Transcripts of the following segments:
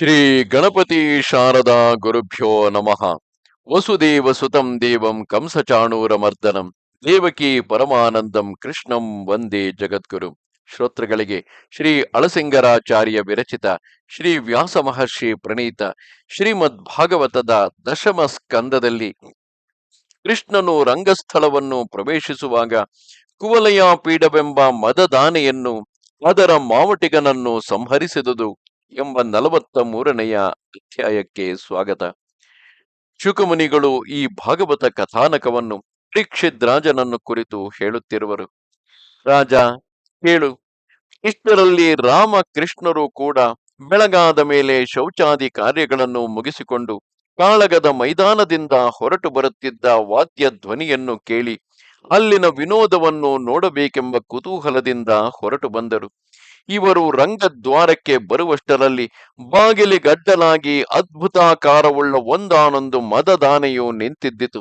ಶ್ರೀ ಗಣಪತಿ ಶಾರದಾ ಗುರುಭ್ಯೋ ನಮಃ. ವಸುದೇವ ಸುತಂ ದೇವಂ ಕಂಸಚಾಣೂರಮರ್ದನಂ ದೇವಕಿ ಪರಮಾನಂದಂ ಕೃಷ್ಣಂ ವಂದೇ ಜಗದ್ಗುರು. ಶ್ರೋತೃಗಳಿಗೆ ಶ್ರೀ ಅಳಸಿಂಗರಾಚಾರ್ಯ ವಿರಚಿತ ಶ್ರೀ ವ್ಯಾಸ ಮಹರ್ಷಿ ಪ್ರಣೀತ ಶ್ರೀಮದ್ ಭಾಗವತದ ದಶಮ ಸ್ಕಂದದಲ್ಲಿ ಕೃಷ್ಣನು ರಂಗಸ್ಥಳವನ್ನು ಪ್ರವೇಶಿಸುವಾಗ ಕುವಲಯ ಪೀಡವೆಂಬ ಮದದಾನೆಯನ್ನು ಅದರ ಮಾವಟಿಗನನ್ನು ಸಂಹರಿಸಿದುದು. ಎಂಬ ನಲವತ್ತ ಮೂರನೆಯ ಅಧ್ಯಾಯಕ್ಕೆ ಸ್ವಾಗತ. ಶುಕಮುನಿಗಳು ಈ ಭಾಗವತ ಕಥಾನಕವನ್ನು ಪರೀಕ್ಷಿತ್ ರಾಜನನ್ನು ಕುರಿತು ಹೇಳುತ್ತಿರುವರು. ರಾಜ, ಕೇಳು. ಇಷ್ಟರಲ್ಲಿ ರಾಮ ಕೃಷ್ಣರು ಕೂಡ ಬೆಳಗಾದ ಮೇಲೆ ಶೌಚಾದಿ ಕಾರ್ಯಗಳನ್ನು ಮುಗಿಸಿಕೊಂಡು ಕಾಳಗದ ಮೈದಾನದಿಂದ ಹೊರಟು ಬರುತ್ತಿದ್ದ ವಾದ್ಯ ಧ್ವನಿಯನ್ನು ಕೇಳಿ ಅಲ್ಲಿನ ವಿನೋದವನ್ನು ನೋಡಬೇಕೆಂಬ ಕುತೂಹಲದಿಂದ ಹೊರಟು ಬಂದರು. ಇವರು ರಂಗದ್ವಾರಕ್ಕೆ ಬರುವಷ್ಟರಲ್ಲಿ ಬಾಗಿಲಿಗಡ್ಡಲಾಗಿ ಅದ್ಭುತಾಕಾರವುಳ್ಳ ಒಂದಾನೊಂದು ಮದದಾನೆಯು ನಿಂತಿದ್ದಿತು.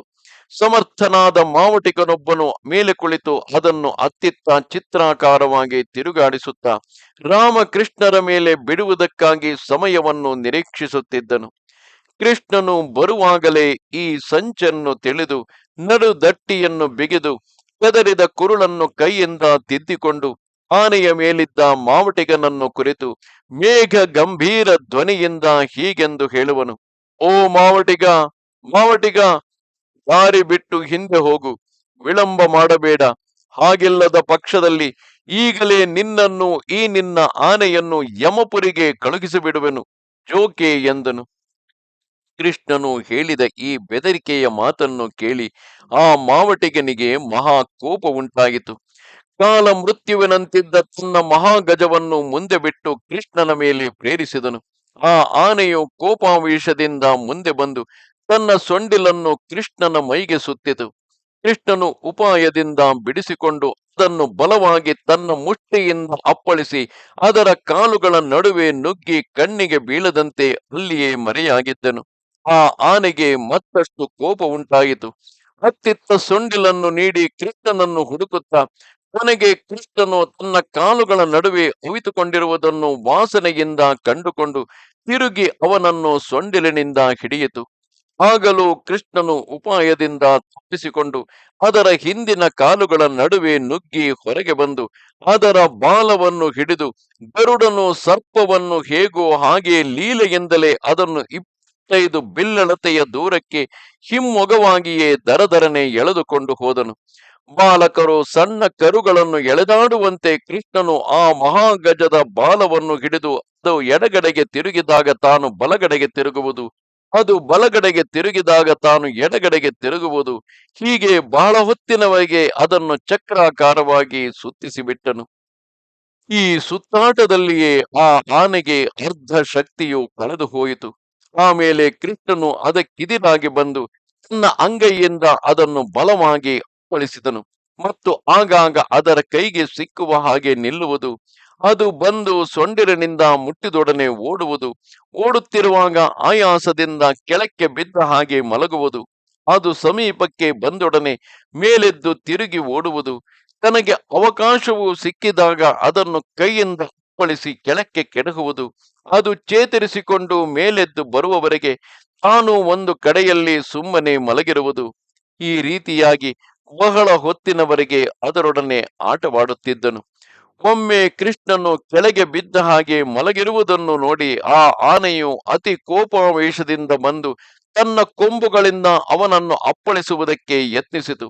ಸಮರ್ಥನಾದ ಮಾವಟಿಕನೊಬ್ಬನು ಮೇಲೆ ಕುಳಿತು ಅದನ್ನು ಅತ್ತಿತ್ತ ಚಿತ್ರಾಕಾರವಾಗಿ ತಿರುಗಾಡಿಸುತ್ತಾ ರಾಮಕೃಷ್ಣರ ಮೇಲೆ ಬಿಡುವುದಕ್ಕಾಗಿ ಸಮಯವನ್ನು ನಿರೀಕ್ಷಿಸುತ್ತಿದ್ದನು. ಕೃಷ್ಣನು ಬರುವಾಗಲೇ ಈ ಸಂಚನ್ನು ತಿಳಿದು ನಡುದಟ್ಟಿಯನ್ನು ಬಿಗಿದು ಕದರಿದ ಕುರುಳನ್ನು ಕೈಯಿಂದ ತಿದ್ದಿಕೊಂಡು ಆನೆಯ ಮೇಲಿದ್ದ ಮಾವಟಿಗನನ್ನು ಕುರಿತು ಮೇಘ ಗಂಭೀರ ಧ್ವನಿಯಿಂದ ಹೀಗೆಂದು ಹೇಳುವನು, ಓ ಮಾವಟಿಗ ಮಾವಟಿಗ, ದಾರಿ ಬಿಟ್ಟು ಹಿಂದೆ ಹೋಗು, ವಿಳಂಬ ಮಾಡಬೇಡ. ಹಾಗಿಲ್ಲದ ಪಕ್ಷದಲ್ಲಿ ಈಗಲೇ ನಿನ್ನನ್ನು, ಈ ನಿನ್ನ ಆನೆಯನ್ನು ಯಮಪುರಿಗೆ ಕಳುಹಿಸಿಬಿಡುವೆನು, ಜೋಕೆ ಎಂದನು. ಕೃಷ್ಣನು ಹೇಳಿದ ಈ ಬೆದರಿಕೆಯ ಮಾತನ್ನು ಕೇಳಿ ಆ ಮಾವಟಿಗನಿಗೆ ಮಹಾ ಕೋಪ ಉಂಟಾಯಿತು. ಕಾಲ ಮೃತ್ಯುವಿನಂತಿದ್ದ ತನ್ನ ಮಹಾಗಜವನ್ನು ಮುಂದೆ ಬಿಟ್ಟು ಕೃಷ್ಣನ ಮೇಲೆ ಪ್ರೇರಿಸಿದನು. ಆ ಆನೆಯು ಕೋಪಾವೇಶದಿಂದ ಮುಂದೆ ಬಂದು ತನ್ನ ಸೊಂಡಿಲನ್ನು ಕೃಷ್ಣನ ಮೈಗೆ ಸುತ್ತಿತು. ಕೃಷ್ಣನು ಉಪಾಯದಿಂದ ಬಿಡಿಸಿಕೊಂಡು ಅದನ್ನು ಬಲವಾಗಿ ತನ್ನ ಮುಷ್ಟಿಯಿಂದ ಅಪ್ಪಳಿಸಿ ಅದರ ಕಾಲುಗಳ ನಡುವೆ ನುಗ್ಗಿ ಕಣ್ಣಿಗೆ ಬೀಳದಂತೆ ಅಲ್ಲಿಯೇ ಮರೆಯಾಗಿದ್ದನು. ಆ ಆನೆಗೆ ಮತ್ತಷ್ಟು ಕೋಪ ಉಂಟಾಯಿತು. ಅತ್ತಿತ್ತ ಸೊಂಡಿಲನ್ನು ನೀಡಿ ಕೃಷ್ಣನನ್ನು ಹುಡುಕುತ್ತಾ ಕೊನೆಗೆ ಕೃಷ್ಣನು ತನ್ನ ಕಾಲುಗಳ ನಡುವೆ ಅವಿತುಕೊಂಡಿರುವುದನ್ನು ವಾಸನೆಯಿಂದ ಕಂಡುಕೊಂಡು ತಿರುಗಿ ಅವನನ್ನು ಸೊಂಡಿಲಿನಿಂದ ಹಿಡಿಯಿತು. ಆಗಲೂ ಕೃಷ್ಣನು ಉಪಾಯದಿಂದ ತಪ್ಪಿಸಿಕೊಂಡು ಅದರ ಹಿಂದಿನ ಕಾಲುಗಳ ನಡುವೆ ನುಗ್ಗಿ ಹೊರಗೆ ಬಂದು ಅದರ ಬಾಲವನ್ನು ಹಿಡಿದು ಗರುಡನು ಸರ್ಪವನ್ನು ಹೇಗೋ ಹಾಗೆ ಲೀಲೆಯಿಂದಲೇ ಅದನ್ನು ಇಪ್ಪತ್ತೈದು ಬಿಲ್ಲಳತೆಯ ದೂರಕ್ಕೆ ಹಿಮ್ಮೊಗವಾಗಿಯೇ ದರದರನೆ ಎಳೆದುಕೊಂಡು ಹೋದನು. ಬಾಲಕರು ಸಣ್ಣ ಕರುಗಳನ್ನು ಎಳೆದಾಡುವಂತೆ ಕೃಷ್ಣನು ಆ ಮಹಾಗಜದ ಬಾಲವನ್ನು ಹಿಡಿದು ಅದು ಎಡಗಡೆಗೆ ತಿರುಗಿದಾಗ ತಾನು ಬಲಗಡೆಗೆ ತಿರುಗುವುದು, ಅದು ಬಲಗಡೆಗೆ ತಿರುಗಿದಾಗ ತಾನು ಎಡಗಡೆಗೆ ತಿರುಗುವುದು, ಹೀಗೆ ಬಹಳ ಹೊತ್ತಿನವರೆಗೆ ಅದನ್ನು ಚಕ್ರಾಕಾರವಾಗಿ ಸುತ್ತಿಸಿಬಿಟ್ಟನು. ಈ ಸುತ್ತಾಟದಲ್ಲಿಯೇ ಆ ಆನೆಗೆ ಅರ್ಧ ಶಕ್ತಿಯು ಕಳೆದು ಹೋಯಿತು. ಆಮೇಲೆ ಕೃಷ್ಣನು ಅದಕ್ಕಿದಿರಾಗಿ ಬಂದು ತನ್ನ ಅಂಗೈಯಿಂದ ಅದನ್ನು ಬಲವಾಗಿ ಅಪ್ಪಳಿಸಿದನು ಮತ್ತು ಆಗಾಗ ಅದರ ಕೈಗೆ ಸಿಕ್ಕುವ ಹಾಗೆ ನಿಲ್ಲುವುದು, ಅದು ಬಂದು ಸೊಂಡಿರನಿಂದ ಮುಟ್ಟಿದೊಡನೆ ಓಡುವುದು, ಓಡುತ್ತಿರುವಾಗ ಆಯಾಸದಿಂದ ಕೆಳಕ್ಕೆ ಬಿದ್ದ ಹಾಗೆ ಮಲಗುವುದು, ಅದು ಸಮೀಪಕ್ಕೆ ಬಂದೊಡನೆ ಮೇಲೆದ್ದು ತಿರುಗಿ ಓಡುವುದು, ತನಗೆ ಅವಕಾಶವು ಸಿಕ್ಕಿದಾಗ ಅದನ್ನು ಕೈಯಿಂದ ಅಪ್ಪಳಿಸಿ ಕೆಳಕ್ಕೆ ಕೆಡಗುವುದು ಅದು ಚೇತರಿಸಿಕೊಂಡು ಮೇಲೆದ್ದು ಬರುವವರೆಗೆ ತಾನು ಒಂದು ಕಡೆಯಲ್ಲಿ ಸುಮ್ಮನೆ ಮಲಗಿರುವುದು. ಈ ರೀತಿಯಾಗಿ ಬಹಳ ಹೊತ್ತಿನವರೆಗೆ ಅದರೊಡನೆ ಆಟವಾಡುತ್ತಿದ್ದನು. ಒಮ್ಮೆ ಕೃಷ್ಣನು ಕೆಳಗೆ ಬಿದ್ದ ಹಾಗೆ ಮಲಗಿರುವುದನ್ನು ನೋಡಿ ಆ ಆನೆಯು ಅತಿ ಕೋಪಾವೇಶದಿಂದ ಬಂದು ತನ್ನ ಕೊಂಬುಗಳಿಂದ ಅವನನ್ನು ಅಪ್ಪಳಿಸುವುದಕ್ಕೆ ಯತ್ನಿಸಿತು.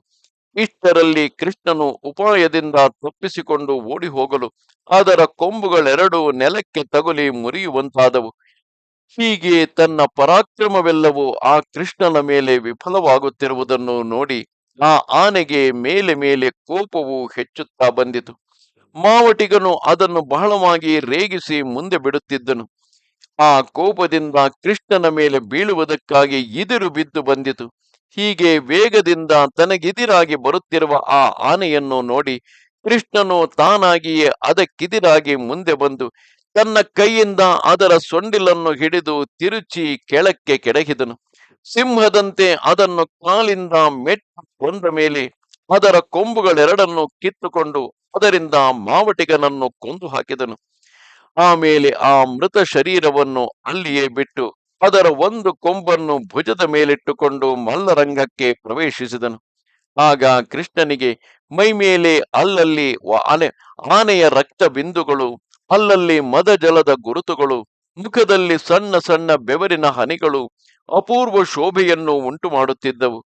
ಇಷ್ಟರಲ್ಲಿ ಕೃಷ್ಣನು ಉಪಾಯದಿಂದ ತಪ್ಪಿಸಿಕೊಂಡು ಓಡಿ ಹೋಗಲು ಅದರ ಕೊಂಬುಗಳೆರಡೂ ನೆಲಕ್ಕೆ ತಗುಲಿ ಮುರಿಯುವಂತಾದವು. ಹೀಗೆ ತನ್ನ ಪರಾಕ್ರಮವೆಲ್ಲವೂ ಆ ಕೃಷ್ಣನ ಮೇಲೆ ವಿಫಲವಾಗುತ್ತಿರುವುದನ್ನು ನೋಡಿ ಆ ಆನೆಗೆ ಮೇಲೆ ಮೇಲೆ ಕೋಪವು ಹೆಚ್ಚುತ್ತಾ ಬಂದಿತು. ಮಾವಟಿಗನು ಅದನ್ನು ಬಹಳವಾಗಿ ರೇಗಿಸಿ ಮುಂದೆ ಬಿಡುತ್ತಿದ್ದನು. ಆ ಕೋಪದಿಂದ ಕೃಷ್ಣನ ಮೇಲೆ ಬೀಳುವುದಕ್ಕಾಗಿ ಇದಿರು ಬಿದ್ದು ಬಂದಿತು. ಹೀಗೆ ವೇಗದಿಂದ ತನಗಿದಿರಾಗಿ ಬರುತ್ತಿರುವ ಆ ಆನೆಯನ್ನು ನೋಡಿ ಕೃಷ್ಣನು ತಾನಾಗಿಯೇ ಅದಕ್ಕಿದಿರಾಗಿ ಮುಂದೆ ಬಂದು ತನ್ನ ಕೈಯಿಂದ ಅದರ ಸೊಂಡಿಲನ್ನು ಹಿಡಿದು ತಿರುಚಿ ಕೆಳಕ್ಕೆ ಕೆಡಹಿದನು. ಸಿಂಹದಂತೆ ಅದನ್ನು ಕಾಲಿಂದ ಮೆಟ್ಟು ಬಂದ ಮೇಲೆ ಅದರ ಕೊಂಬುಗಳೆರಡನ್ನು ಕಿತ್ತುಕೊಂಡು ಅದರಿಂದ ಮಾವಟಿಗನನ್ನು ಕೊಂದು ಹಾಕಿದನು. ಆಮೇಲೆ ಆ ಮೃತ ಶರೀರವನ್ನು ಅಲ್ಲಿಯೇ ಬಿಟ್ಟು ಅದರ ಒಂದು ಕೊಂಬನ್ನು ಭುಜದ ಮೇಲಿಟ್ಟುಕೊಂಡು ಮಲ್ಲರಂಗಕ್ಕೆ ಪ್ರವೇಶಿಸಿದನು. ಆಗ ಕೃಷ್ಣನಿಗೆ, ಮೈ ಮೇಲೆ ಅಲ್ಲಲ್ಲಿ ಆನೆ ಆನೆಯ ರಕ್ತ ಬಿಂದುಗಳು, ಅಲ್ಲಲ್ಲಿ ಮದ ಜಲದ ಗುರುತುಗಳು, ಮುಖದಲ್ಲಿ ಸಣ್ಣ ಸಣ್ಣ ಬೆವರಿನ ಹನಿಗಳು ಅಪೂರ್ವ ಶೋಭೆಯನ್ನು ಉಂಟು ಮಾಡುತ್ತಿದ್ದವು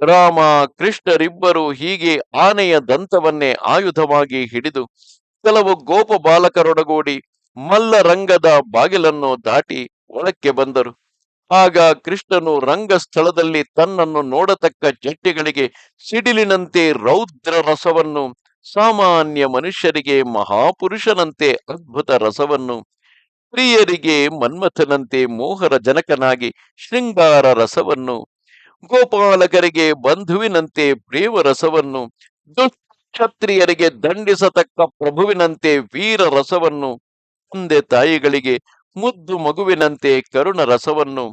ರಾಮ, ಕೃಷ್ಣರಿಬ್ಬರು ಹೀಗೆ ಆನೆಯ ದಂತವನ್ನೇ ಆಯುಧವಾಗಿ ಹಿಡಿದು ಕೆಲವು ಗೋಪ ಬಾಲಕರೊಡಗೂಡಿ ಮಲ್ಲರಂಗದ ಬಾಗಿಲನ್ನು ದಾಟಿ ಒಳಕ್ಕೆ ಬಂದರು. ಆಗ ಕೃಷ್ಣನು ರಂಗಸ್ಥಳದಲ್ಲಿ ತನ್ನನ್ನು ನೋಡತಕ್ಕ ಜಟ್ಟಿಗಳಿಗೆ ಸಿಡಿಲಿನಂತೆ ರೌದ್ರ ರಸವನ್ನು ಸಾಮಾನ್ಯ ಮನುಷ್ಯರಿಗೆ ಮಹಾಪುರುಷನಂತೆ ಅದ್ಭುತ ರಸವನ್ನು ಪ್ರಿಯರಿಗೆ ಮನ್ಮಥನಂತೆ ಮೋಹರ ಜನಕನಾಗಿ ಶೃಂಗಾರ ರಸವನ್ನು, ಗೋಪಾಲಕರಿಗೆ ಬಂಧುವಿನಂತೆ ಪ್ರೇಮ ರಸವನ್ನು ದುಷ್ಕ್ಷತ್ರಿಯರಿಗೆ ದಂಡಿಸತಕ್ಕ ಪ್ರಭುವಿನಂತೆ ವೀರ ರಸವನ್ನು, ತಂದೆ ತಾಯಿಗಳಿಗೆ ಮುದ್ದು ಮಗುವಿನಂತೆ ಕರುಣ ರಸವನ್ನು,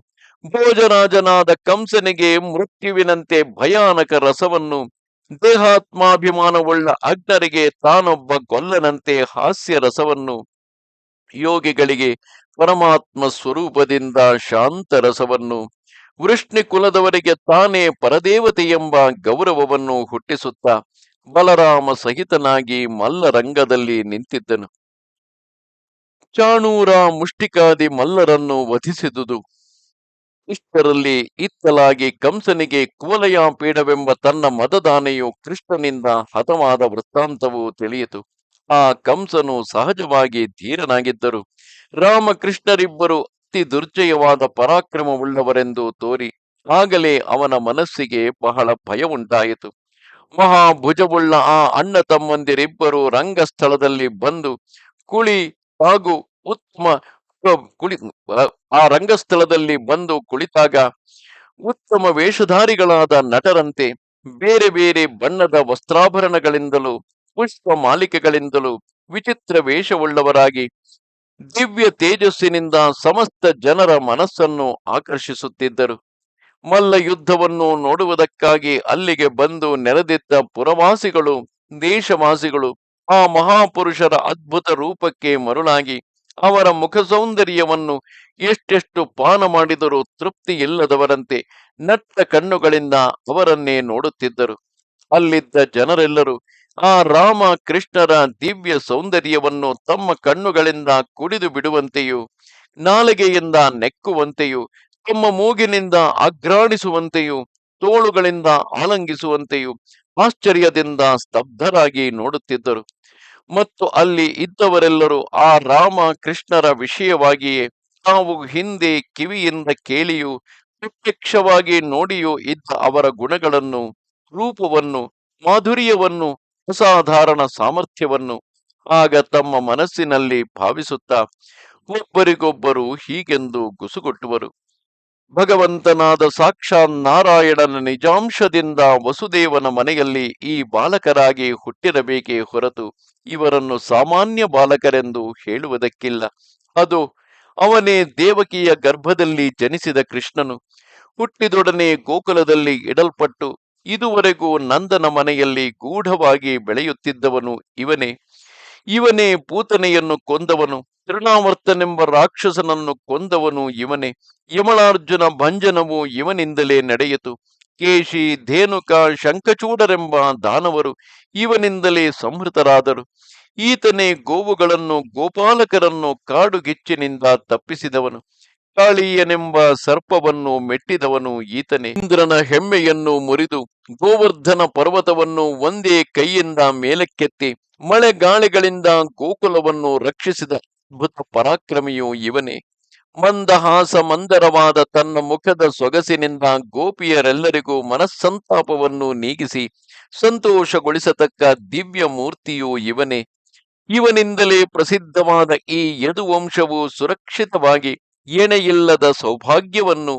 ಭೋಜರಾಜನಾದ ಕಂಸನಿಗೆ ಮೃತ್ಯುವಿನಂತೆ ಭಯಾನಕ ರಸವನ್ನು, ದೇಹಾತ್ಮಾಭಿಮಾನವುಳ್ಳ ಅಗ್ನರಿಗೆ ತಾನೊಬ್ಬ ಗೊಲ್ಲನಂತೆ ಹಾಸ್ಯ ರಸವನ್ನು ಯೋಗಿಗಳಿಗೆ ಪರಮಾತ್ಮ ಸ್ವರೂಪದಿಂದ ಶಾಂತ ರಸವನ್ನು ವೃಷ್ಣಿ ಕುಲದವರಿಗೆ ತಾನೇ ಪರದೇವತೆ ಎಂಬ ಗೌರವವನ್ನು ಹುಟ್ಟಿಸುತ್ತಾ ಬಲರಾಮ ಸಹಿತನಾಗಿ ಮಲ್ಲರಂಗದಲ್ಲಿ ನಿಂತಿದ್ದನು. ಚಾಣೂರ ಮುಷ್ಟಿಕಾದಿ ಮಲ್ಲರನ್ನು ವಧಿಸಿದುದು. ಇಷ್ಟರಲ್ಲಿ ಇತ್ತಲಾಗಿ ಕಂಸನಿಗೆ ಕುವಲಯ ಪೀಡವೆಂಬ ತನ್ನ ಮದದಾನೆಯು ಕೃಷ್ಣನಿಂದ ಹತವಾದ ವೃತ್ತಾಂತವು ತಿಳಿಯಿತು. ಆ ಕಂಸನು ಸಹಜವಾಗಿ ಧೀರನಾಗಿದ್ದರು. ರಾಮಕೃಷ್ಣರಿಬ್ಬರು ಅತಿ ದುರ್ಜಯವಾದ ಪರಾಕ್ರಮವುಳ್ಳವರೆಂದು ತೋರಿ ಆಗಲೇ ಅವನ ಮನಸ್ಸಿಗೆ ಬಹಳ ಭಯ ಉಂಟಾಯಿತು. ಮಹಾಭುಜವುಳ್ಳ ಆ ಅಣ್ಣ ತಮ್ಮಂದಿರಿಬ್ಬರು ರಂಗಸ್ಥಳದಲ್ಲಿ ಬಂದು ಕುಳಿ ಹಾಗೂ ಉತ್ತಮ ಕುಳಿ ಆ ರಂಗಸ್ಥಳದಲ್ಲಿ ಬಂದು ಕುಳಿತಾಗ ಉತ್ತಮ ವೇಷಧಾರಿಗಳಾದ ನಟರಂತೆ ಬೇರೆ ಬೇರೆ ಬಣ್ಣದ ವಸ್ತ್ರಾಭರಣಗಳಿಂದಲೂ ಪುಷ್ಪ ಮಾಲಿಕೆಗಳಿಂದಲೂ ವಿಚಿತ್ರ ವೇಷವುಳ್ಳವರಾಗಿ ದಿವ್ಯ ತೇಜಸ್ಸಿನಿಂದ ಸಮಸ್ತ ಜನರ ಮನಸ್ಸನ್ನು ಆಕರ್ಷಿಸುತ್ತಿದ್ದರು. ಮಲ್ಲ ಯುದ್ಧವನ್ನು ನೋಡುವುದಕ್ಕಾಗಿ ಅಲ್ಲಿಗೆ ಬಂದು ನೆರೆದಿದ್ದ ಪುರವಾಸಿಗಳು, ದೇಶವಾಸಿಗಳು ಆ ಮಹಾಪುರುಷರ ಅದ್ಭುತ ರೂಪಕ್ಕೆ ಮರುಳಾಗಿ ಅವರ ಮುಖ ಸೌಂದರ್ಯವನ್ನು ಎಷ್ಟೆಷ್ಟು ಪಾನ ಮಾಡಿದರೂ ತೃಪ್ತಿ ಇಲ್ಲದವರಂತೆ ನಟ್ಟ ಕಣ್ಣುಗಳಿಂದ ಅವರನ್ನೇ ನೋಡುತ್ತಿದ್ದರು. ಅಲ್ಲಿದ್ದ ಜನರೆಲ್ಲರೂ ಆ ರಾಮ ಕೃಷ್ಣರ ದಿವ್ಯ ಸೌಂದರ್ಯವನ್ನು ತಮ್ಮ ಕಣ್ಣುಗಳಿಂದ ಕುಡಿದು ಬಿಡುವಂತೆಯೂ, ನಾಲಿಗೆಯಿಂದ ನೆಕ್ಕುವಂತೆಯೂ, ತಮ್ಮ ಮೂಗಿನಿಂದ ಅಗ್ರಾಣಿಸುವಂತೆಯೂ, ತೋಳುಗಳಿಂದ ಆಲಂಗಿಸುವಂತೆಯೂ ಆಶ್ಚರ್ಯದಿಂದ ಸ್ತಬ್ಧರಾಗಿ ನೋಡುತ್ತಿದ್ದರು. ಮತ್ತು ಅಲ್ಲಿ ಇದ್ದವರೆಲ್ಲರೂ ಆ ರಾಮ ಕೃಷ್ಣರ ವಿಷಯವಾಗಿಯೇ ತಾವು ಹಿಂದೆ ಕಿವಿಯಿಂದ ಕೇಳಿಯೂ, ಪ್ರತ್ಯಕ್ಷವಾಗಿ ನೋಡಿಯೂ ಇದ್ದ ಅವರ ಗುಣಗಳನ್ನು ರೂಪವನ್ನು, ಮಾಧುರ್ಯವನ್ನು, ಅಸಾಧಾರಣ ಸಾಮರ್ಥ್ಯವನ್ನು ಆಗ ತಮ್ಮ ಮನಸ್ಸಿನಲ್ಲಿ ಭಾವಿಸುತ್ತಾ ಒಬ್ಬರಿಗೊಬ್ಬರು ಹೀಗೆಂದು ಗುಸುಗೊಟ್ಟುವರು. ಭಗವಂತನಾದ ಸಾಕ್ಷಾತ್ ನಾರಾಯಣನ ನಿಜಾಂಶದಿಂದ ವಸುದೇವನ ಮನೆಯಲ್ಲಿ ಈ ಬಾಲಕರಾಗಿ ಹುಟ್ಟಿರಬೇಕೇ ಹೊರತು ಇವರನ್ನು ಸಾಮಾನ್ಯ ಬಾಲಕರೆಂದು ಹೇಳುವುದಕ್ಕಿಲ್ಲ. ಅದು ಅವನೇ ದೇವಕಿಯ ಗರ್ಭದಲ್ಲಿ ಜನಿಸಿದ ಕೃಷ್ಣನು. ಹುಟ್ಟಿದೊಡನೆ ಗೋಕುಲದಲ್ಲಿ ಇಡಲ್ಪಟ್ಟು ಇದುವರೆಗೂ ನಂದನ ಮನೆಯಲ್ಲಿ ಗೂಢವಾಗಿ ಬೆಳೆಯುತ್ತಿದ್ದವನು ಇವನೇ. ಇವನೇ ಪೂತನೆಯನ್ನು ಕೊಂದವನು, ತೃಣಾವರ್ತನೆಂಬ ರಾಕ್ಷಸನನ್ನು ಕೊಂದವನು ಇವನೇ. ಯಮಳಾರ್ಜುನ ಭಂಜನವು ಇವನಿಂದಲೇ ನಡೆಯಿತು. ಕೇಶಿ, ಧೇನುಕ, ಶಂಖಚೂಡರೆಂಬ ದಾನವರು ಇವನಿಂದಲೇ ಸಂಹೃತರಾದರು. ಈತನೇ ಗೋವುಗಳನ್ನು ಗೋಪಾಲಕರನ್ನು ಕಾಡುಗಿಚ್ಚಿನಿಂದ ತಪ್ಪಿಸಿದವನು. ಕಾಳಿಯನೆಂಬ ಸರ್ಪವನ್ನು ಮೆಟ್ಟಿದವನು ಈತನೇ. ಇಂದ್ರನ ಹೆಮ್ಮೆಯನ್ನು ಮುರಿದು ಗೋವರ್ಧನ ಪರ್ವತವನ್ನು ಒಂದೇ ಕೈಯಿಂದ ಮೇಲಕ್ಕೆತ್ತಿ ಮಳೆಗಾಳಿಗಳಿಂದ ಗೋಕುಲವನ್ನು ರಕ್ಷಿಸಿದ ಅದ್ಭುತ ಪರಾಕ್ರಮಿಯು ಇವನೇ. ಮಂದಹಾಸ ಮಂದರವಾದ ತನ್ನ ಮುಖದ ಸೊಗಸಿನಿಂದ ಗೋಪಿಯರೆಲ್ಲರಿಗೂ ಮನಸ್ಸಂತಾಪವನ್ನು ನೀಗಿಸಿ ಸಂತೋಷಗೊಳಿಸತಕ್ಕ ದಿವ್ಯ ಮೂರ್ತಿಯು ಇವನೇ. ಇವನಿಂದಲೇ ಪ್ರಸಿದ್ಧವಾದ ಈ ಯದುವಂಶವು ಸುರಕ್ಷಿತವಾಗಿ ಎಣೆಯಿಲ್ಲದ ಸೌಭಾಗ್ಯವನ್ನು,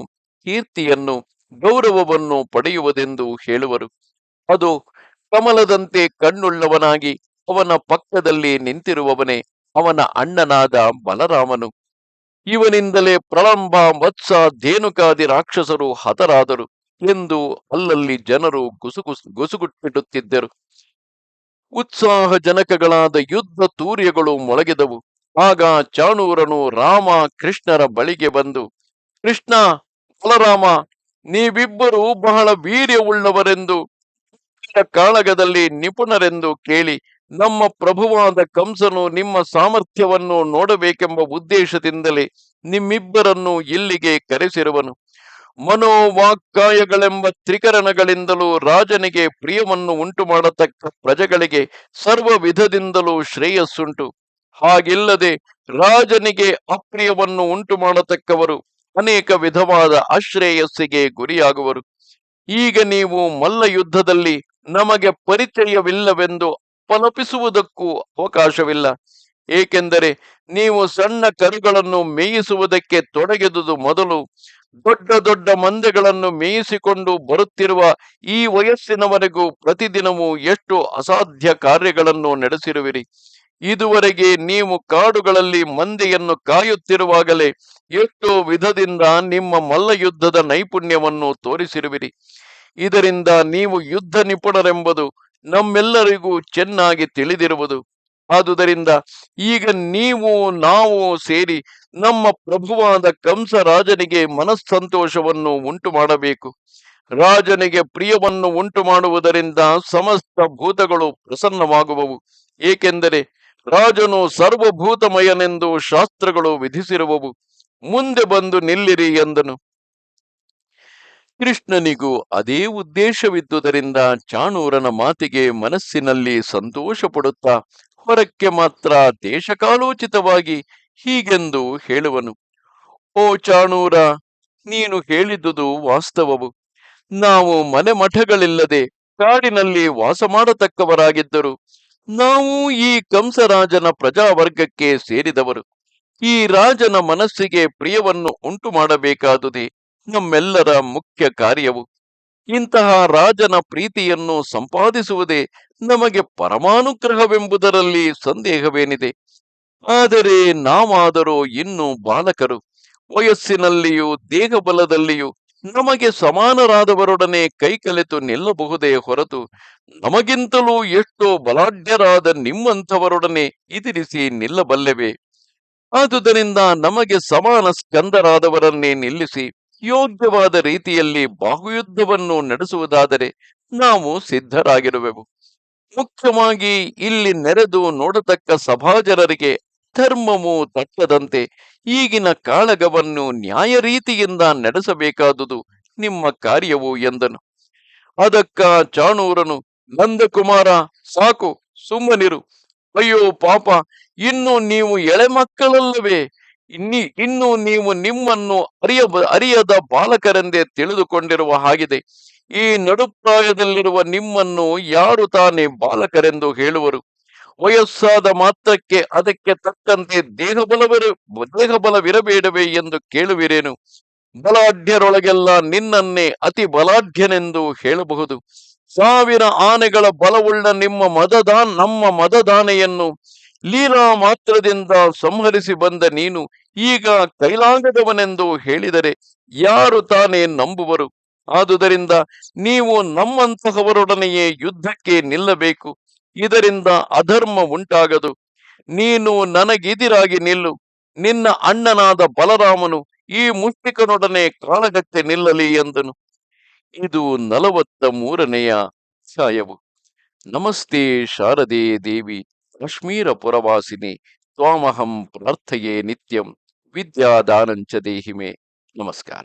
ಕೀರ್ತಿಯನ್ನು, ಗೌರವವನ್ನು ಪಡೆಯುವುದೆಂದು ಹೇಳುವರು. ಅದು ಕಮಲದಂತೆ ಕಣ್ಣುಳ್ಳವನಾಗಿ ಅವನ ಪಕ್ಕದಲ್ಲಿ ನಿಂತಿರುವವನೇ ಅವನ ಅಣ್ಣನಾದ ಬಲರಾಮನು. ಇವನಿಂದಲೇ ಪ್ರಳಂಬ ಮತ್ಸ ಧೇನುಕಾದಿ ರಾಕ್ಷಸರು ಹತರಾದರು ಎಂದು ಅಲ್ಲಲ್ಲಿ ಜನರು ಗುಸುಗುಸು ಗುಸುಗುಟ್ಟಿಡುತ್ತಿದ್ದರು. ಉತ್ಸಾಹಜನಕಗಳಾದ ಯುದ್ಧ ತೂರ್ಯಗಳು ಮೊಳಗಿದವು. ಆಗ ಚಾಣೂರನು ರಾಮ ಕೃಷ್ಣರ ಬಳಿಗೆ ಬಂದು, ಕೃಷ್ಣ, ಬಲರಾಮ, ನೀವಿಬ್ಬರು ಬಹಳ ವೀರ್ಯವುಳ್ಳವರೆಂದು ಕಾಳಗದಲ್ಲಿ ನಿಪುಣರೆಂದು ಕೇಳಿ, ನಮ್ಮ ಪ್ರಭುವಾದ ಕಂಸನು ನಿಮ್ಮ ಸಾಮರ್ಥ್ಯವನ್ನು ನೋಡಬೇಕೆಂಬ ಉದ್ದೇಶದಿಂದಲೇ ನಿಮ್ಮಿಬ್ಬರನ್ನು ಇಲ್ಲಿಗೆ ಕರೆಸಿರುವನು. ಮನೋವಾಕ್ಕಾಯಗಳೆಂಬ ತ್ರಿಕರಣಗಳಿಂದಲೂ ರಾಜನಿಗೆ ಪ್ರಿಯವನ್ನು ಉಂಟು ಮಾಡತಕ್ಕ ಪ್ರಜೆಗಳಿಗೆ ಸರ್ವ ವಿಧದಿಂದಲೂ ಶ್ರೇಯಸ್ಸುಂಟು. ಹಾಗಿಲ್ಲದೆ ರಾಜನಿಗೆ ಅಪ್ರಿಯವನ್ನು ಉಂಟು ಮಾಡತಕ್ಕವರು ಅನೇಕ ವಿಧವಾದ ಆಶ್ರೇಯಸ್ಸಿಗೆ ಗುರಿಯಾಗುವರು. ಈಗ ನೀವು ಮಲ್ಲ ಯುದ್ಧದಲ್ಲಿ ನಮಗೆ ಪರಿಚಯವಿಲ್ಲವೆಂದು ಪಲಪಿಸುವುದಕ್ಕೂ ಅವಕಾಶವಿಲ್ಲ. ಏಕೆಂದರೆ ನೀವು ಸಣ್ಣ ಕರುಗಳನ್ನು ಮೇಯಿಸುವುದಕ್ಕೆ ತೊಡಗಿದುದು ಮೊದಲು ದೊಡ್ಡ ದೊಡ್ಡ ಮಂದೆಗಳನ್ನು ಮೇಯಿಸಿಕೊಂಡು ಬರುತ್ತಿರುವ ಈ ವಯಸ್ಸಿನವರೆಗೂ ಪ್ರತಿದಿನವೂ ಎಷ್ಟು ಅಸಾಧ್ಯ ಕಾರ್ಯಗಳನ್ನು ನಡೆಸಿರುವಿರಿ. ಇದುವರೆಗೆ ನೀವು ಕಾಡುಗಳಲ್ಲಿ ಮಂದೆಯನ್ನು ಕಾಯುತ್ತಿರುವಾಗಲೇ ಎಷ್ಟೋ ವಿಧದಿಂದ ನಿಮ್ಮ ಮಲ್ಲಯುದ್ಧದ ನೈಪುಣ್ಯವನ್ನು ತೋರಿಸಿರುವಿರಿ. ಇದರಿಂದ ನೀವು ಯುದ್ಧ ನಿಪುಣರೆಂಬುದು ನಮ್ಮೆಲ್ಲರಿಗೂ ಚೆನ್ನಾಗಿ ತಿಳಿದಿರುವುದು. ಆದುದರಿಂದ ಈಗ ನೀವು ನಾವು ಸೇರಿ ನಮ್ಮ ಪ್ರಭುವಾದ ಕಂಸ ರಾಜನಿಗೆ ಮನಸ್ಸಂತೋಷವನ್ನು ಉಂಟು ಮಾಡಬೇಕು ರಾಜನಿಗೆ ಪ್ರಿಯವನ್ನು ಉಂಟು ಮಾಡುವುದರಿಂದ ಸಮಸ್ತ ಭೂತಗಳು ಪ್ರಸನ್ನವಾಗುವವು. ಏಕೆಂದರೆ ರಾಜನು ಸರ್ವಭೂತಮಯನೆಂದು ಶಾಸ್ತ್ರಗಳು ವಿಧಿಸಿರುವವು. ಮುಂದೆ ಬಂದು ನಿಲ್ಲಿರಿ ಎಂದನು. ಕೃಷ್ಣನಿಗೂ ಅದೇ ಉದ್ದೇಶವಿದ್ದುದರಿಂದ ಚಾಣೂರನ ಮಾತಿಗೆ ಮನಸ್ಸಿನಲ್ಲಿ ಸಂತೋಷ ಪಡುತ್ತಾ ಹೊರಕ್ಕೆ ಮಾತ್ರ ದೇಶಕಾಲೋಚಿತವಾಗಿ ಹೀಗೆಂದು ಹೇಳುವನು. ಓ ಚಾಣೂರ, ನೀನು ಹೇಳಿದುದು ವಾಸ್ತವವು. ನಾವು ಮನೆ ಮಠಗಳಿಲ್ಲದೆ ಕಾಡಿನಲ್ಲಿ ವಾಸ ಮಾಡತಕ್ಕವರಾಗಿದ್ದರು ನಾವು ಈ ಕಂಸರಾಜನ ಪ್ರಜಾವರ್ಗಕ್ಕೆ ಸೇರಿದವರು. ಈ ರಾಜನ ಮನಸ್ಸಿಗೆ ಪ್ರಿಯವನ್ನು ಉಂಟು ಮಾಡಬೇಕಾದುದೇ ನಮ್ಮೆಲ್ಲರ ಮುಖ್ಯ ಕಾರ್ಯವು. ಇಂತಹ ರಾಜನ ಪ್ರೀತಿಯನ್ನು ಸಂಪಾದಿಸುವುದೇ ನಮಗೆ ಪರಮಾನುಗ್ರಹವೆಂಬುದರಲ್ಲಿ ಸಂದೇಹವೇನಿದೆ. ಆದರೆ ನಾವಾದರೂ ಇನ್ನು ಬಾಲಕರು. ವಯಸ್ಸಿನಲ್ಲಿಯೂ ದೇಹಬಲದಲ್ಲಿಯೂ ನಮಗೆ ಸಮಾನರಾದವರೊಡನೆ ಕೈಕಲೆತು ನಿಲ್ಲಬಹುದೇ ಹೊರತು ನಮಗಿಂತಲೂ ಎಷ್ಟೋ ಬಲಾಢ್ಯರಾದ ನಿಮ್ಮಂಥವರೊಡನೆ ಇದಿರಿಸಿ ನಿಲ್ಲಬಲ್ಲೆವೆ? ಆದುದರಿಂದ ನಮಗೆ ಸಮಾನ ಸ್ಕಂದರಾದವರನ್ನೇ ನಿಲ್ಲಿಸಿ ಯೋಗ್ಯವಾದ ರೀತಿಯಲ್ಲಿ ಬಾಹುಯುದ್ಧವನ್ನು ನಡೆಸುವುದಾದರೆ ನಾವು ಸಿದ್ಧರಾಗಿರುವೆವು. ಮುಖ್ಯವಾಗಿ ಇಲ್ಲಿ ನೆರೆದು ನೋಡತಕ್ಕ ಸಭಾಜರರಿಗೆ ಧರ್ಮವು ತಟ್ಟದಂತೆ ಈಗಿನ ಕಾಳಗವನ್ನು ನ್ಯಾಯ ರೀತಿಯಿಂದ ನಡೆಸಬೇಕಾದುದು ನಿಮ್ಮ ಕಾರ್ಯವು ಎಂದನು. ಅದಕ್ಕ ಚಾಣೂರನು, ನಂದಕುಮಾರ, ಸಾಕು, ಸುಮ್ಮನಿರು. ಅಯ್ಯೋ ಪಾಪ, ಇನ್ನು ನೀವು ಎಳೆ ಮಕ್ಕಳಲ್ಲವೇ? ಇನ್ನಿ, ಇನ್ನು ನೀವು ನಿಮ್ಮನ್ನು ಅರಿಯ ಅರಿಯದ ಬಾಲಕರೆಂದೇ ತಿಳಿದುಕೊಂಡಿರುವ ಹಾಗಿದೆ. ಈ ನಡುಪ್ರಾಯದಲ್ಲಿರುವ ನಿಮ್ಮನ್ನು ಯಾರು ತಾನೇ ಬಾಲಕರೆಂದು ಹೇಳುವರು? ವಯಸ್ಸಾದ ಮಾತ್ರಕ್ಕೆ ಅದಕ್ಕೆ ತಕ್ಕಂತೆ ದೇಹಬಲವಿರ, ದೇಹಬಲವಿರಬೇಡವೇ ಎಂದು ಕೇಳುವಿರೇನು? ಬಲಾಢ್ಯರೊಳಗೆಲ್ಲ ನಿನ್ನನ್ನೇ ಅತಿ ಬಲಾಢ್ಯನೆಂದು ಹೇಳಬಹುದು. ಸಾವಿರ ಆನೆಗಳ ಬಲವುಳ್ಳ ನಿಮ್ಮ ಮದದಾನ್ ನಮ್ಮ ಮದದಾನೆಯನ್ನು ಲೀಲಾ ಮಾತ್ರದಿಂದ ಸಂಹರಿಸಿ ಬಂದ ನೀನು ಈಗ ಕೈಲಾಗದವನೆಂದು ಹೇಳಿದರೆ ಯಾರು ತಾನೇ ನಂಬುವರು? ಆದುದರಿಂದ ನೀವು ನಮ್ಮಂತಹವರೊಡನೆಯೇ ಯುದ್ಧಕ್ಕೆ ನಿಲ್ಲಬೇಕು. ಇದರಿಂದ ಅಧರ್ಮ ಉಂಟಾಗದು. ನೀನು ನನಗೆದಿರಾಗಿ ನಿಲ್ಲು. ನಿನ್ನ ಅಣ್ಣನಾದ ಬಲರಾಮನು ಈ ಮುಷ್ಟಿಕನೊಡನೆ ಕಾಳಗಕ್ಕೆ ನಿಲ್ಲಲಿ ಎಂದನು. ಇದು ನಲವತ್ತ ಮೂರನೆಯ ಅಧ್ಯಾಯವು. ನಮಸ್ತೆ ಶಾರದೆ ದೇವಿ, ಕಾಶ್ಮೀರ ಪುರವಾಸಿನಿ, ತ್ವಾಮಹಂ ಪ್ರಾರ್ಥೆಯೇ ನಿತ್ಯಂ, ವಿದ್ಯಾದಾನಂಚ ದೇಹಿಮೆ. ನಮಸ್ಕಾರ.